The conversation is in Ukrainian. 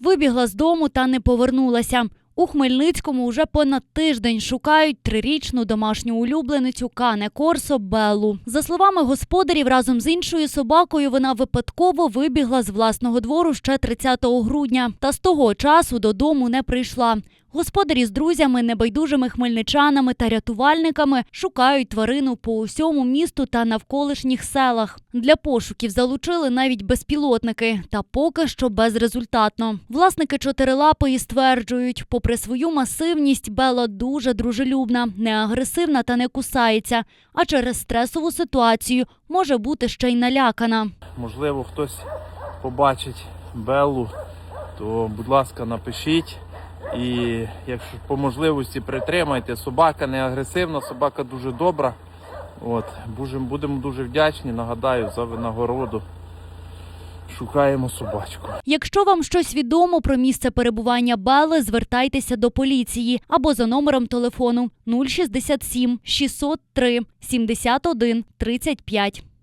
Вибігла з дому та не повернулася. У Хмельницькому вже понад тиждень шукають трирічну домашню улюбленицю Кане Корсо Беллу. За словами господарів, разом з іншою собакою вона випадково вибігла з власного двору ще 30 грудня, та з того часу додому не прийшла. Господарі з друзями, небайдужими хмельничанами та рятувальниками шукають тварину по усьому місту та навколишніх селах. Для пошуків залучили навіть безпілотники, та поки що безрезультатно. Власники чотирилапої стверджують, попри свою масивність, Бела дуже дружелюбна, не агресивна та не кусається. А через стресову ситуацію може бути ще й налякана. Можливо, хтось побачить Беллу, то, будь ласка, напишіть. І якщо по можливості притримайте, собака не агресивна, собака дуже добра. От, будемо, дуже вдячні, нагадаю, за винагороду. Шукаємо собачку. Якщо вам щось відомо про місце перебування Бели, звертайтеся до поліції або за номером телефону 067 603 71 35.